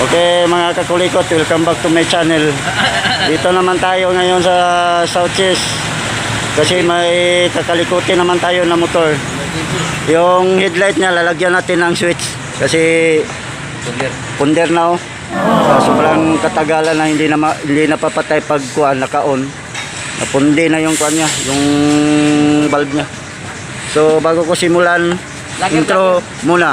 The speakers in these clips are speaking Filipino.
Okay mga kakulikot, welcome back to my channel. Dito naman tayo ngayon sa Southeast. Kasi may kakalikutin naman tayo na motor. Yung headlight niya, lalagyan natin ng switch. Kasi punder na oh. So, sobrang katagalan na hindi na, hindi napapatay pag kuan, naka-on. Napundi na yung kuan niya, yung bulb niya. So bago ko simulan, intro muna.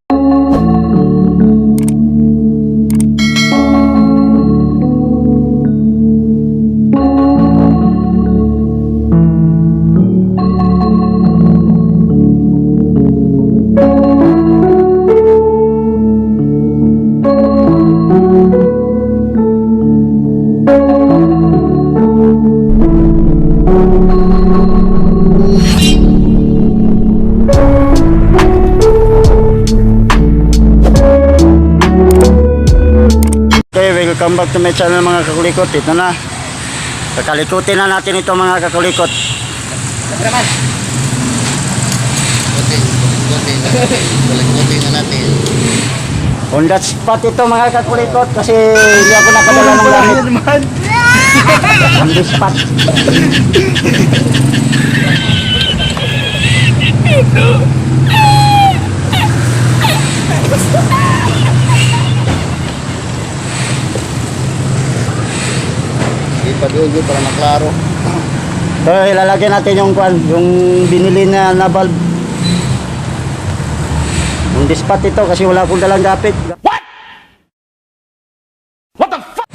welcome back to my channel mga kakulikot. Ito na. Kakalikutin na natin ito mga kakulikot. Kunti na natin. On that spot ito mga kakulikot kasi hindi ako nakadala ng gamit. On the spot. Di pa dugo para maklaro. So, ilalagay natin yung kwan, yung binili na na bulb. On the spot ito kasi wala akong dalang gapit. What? What the fuck?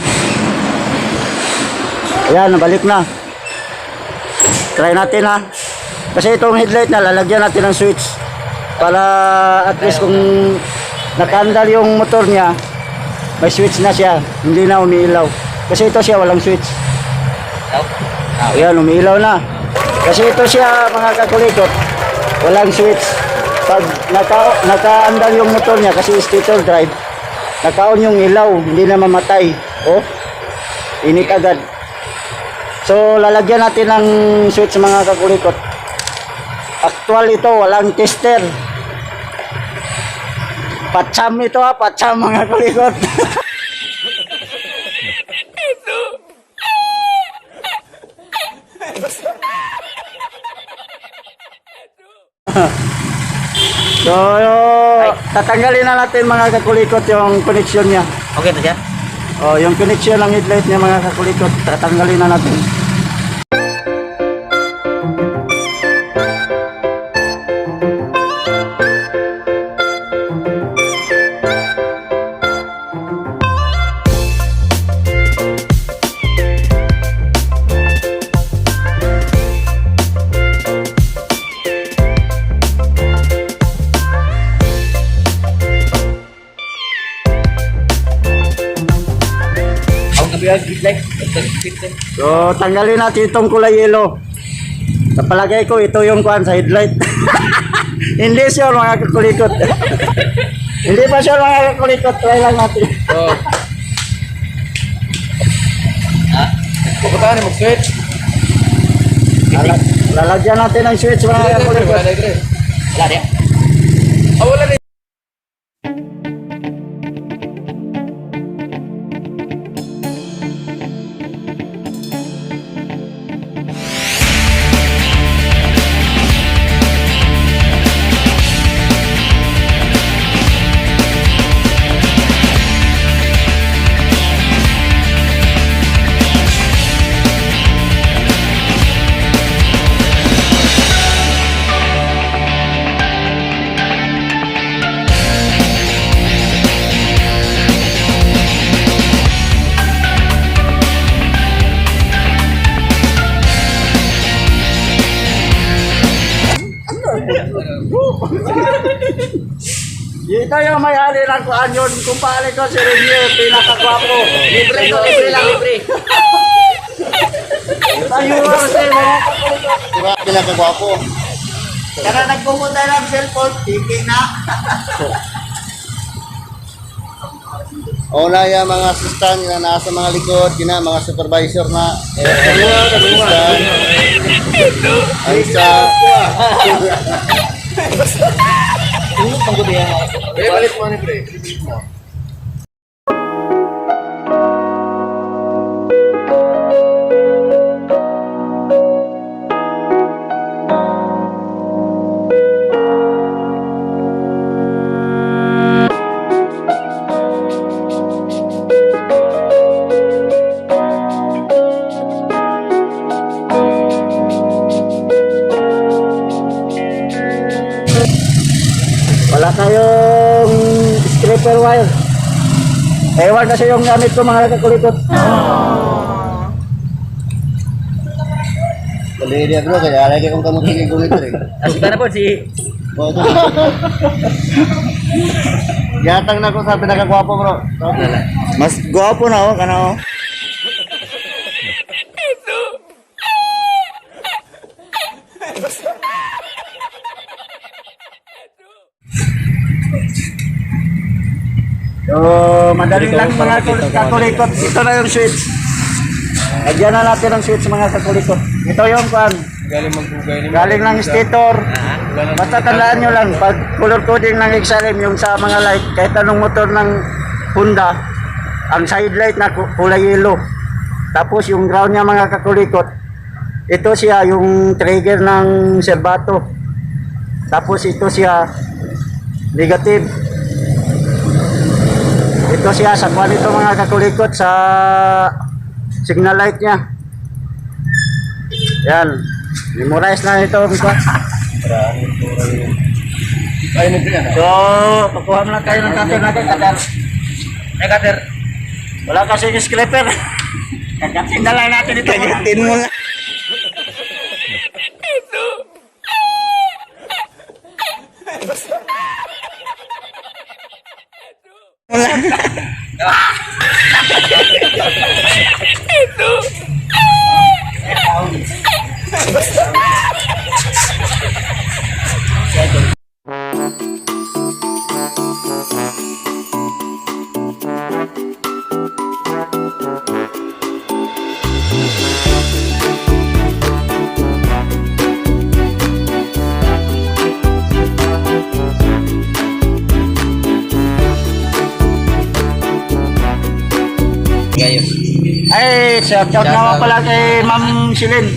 Ayan, nabalik na. Try natin ha. Kasi itong headlight na lalagyan natin ng switch para at least kung nakandal yung motor niya, may switch na siya, hindi na umiilaw. Kasi ito siya walang switch. Ayan, umiilaw na. Kasi ito siya, mga kakulikot, walang switch. Pag naka, yung motor niya, kasi stator drive, nakaon yung ilaw, hindi na mamatay. Oh, init agad. So, lalagyan natin ng switch mga kakulikot. Actual ito, walang tester. Patsam ito ha, patsam mga kulikot. So, tatanggalin na natin mga kakulikot yung connection niya. Okay na siya? Oh, yung connection ng headlight niya mga kakulikot, tatanggalin na natin. So, tanggalin natin itong kulay yellow. Sa palagay ko, ito yung kuhan sa headlight. Hindi siya mga kakulikot. Hindi pa siya mga kakulikot. Try lang natin. Ha? Pupunta ni mag-switch. Lala- Lalagyan natin ng switch mga kakulikot. Wala Wala na. Ah, wala na. Ito yung may-ari ng kuhan yun. Kumpare ko si Review, pinakagwapo. Libre ko, libre lang, libre. Tayo kasi mga. Diba, pinakagwapo. Kaya nagpumunta ng cellphone, tingin na. O na yung mga assistant na nasa mga likod, yun na, mga supervisor na. Eh, assistant. Ang isa. Ano yung pang gobyerno? Ibalik mo na, pre. Ibalik mo. Wire. Ewan kasi yung gamit ko mga kakulikot. Balik dia bro, kaya lagi kong kamutingin ko nito eh. Asik na po si Oh, ito. Gatang na ko sa pinakagwapo bro. Mas gwapo na oh, kana So, madali lang mga kul- kakulikot. Ito na yung switch. Lagyan na natin ang switch mga kakulikot. Ito yung kwan. Galing magbugay ni Galing ng stator. Basta tandaan nyo lang, pag color coding ng XLM, yung sa mga light, kahit anong motor ng Honda, ang side light na ku- kulay yellow. Tapos yung ground niya mga kakulikot, ito siya yung trigger ng serbato. Tapos ito siya negative. Ito siya sa kwan ito mga kakulikot sa signal light niya. Yan. Memorize na ito. So, pakuha mo lang tayo ng cutter natin, cutter. Eh, cutter. Wala kasi yung scraper. Kagatin na lang natin ito. Kagatin mo lang. Gayo. Ay, shout out naman pala kay Ma'am Silin.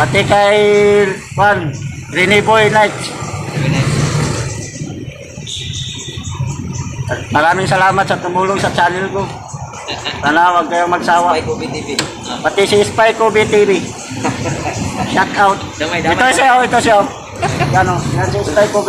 Pati kay Juan, Rene Boy Night. Maraming salamat sa tumulong sa channel ko. Sana huwag kayong magsawa. Spy ko BTV. Pati si Spy ko BTV. Shout out. Ito siya, oh, ito siya. oh. Yan o, yan si Spy ko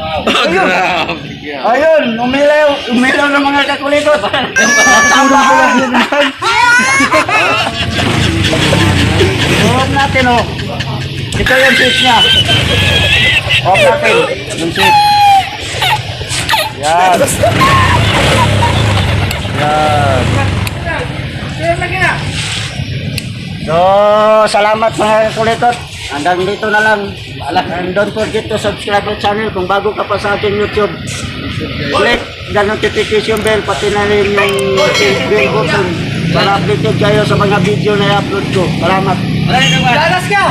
Oh. Ayun, umilaw, umilaw ng mga kakulito. Tama ko natin, oh. Ito yung seat niya. Off natin, yung seat. Yan. Yan. So, salamat mga kulitot. Hanggang dito na lang. And don't forget to subscribe our channel kung bago ka pa sa ating YouTube. Click the notification bell, pati na rin yung bell button para updated kayo sa mga video na i-upload ko. Salamat. Dalas ka!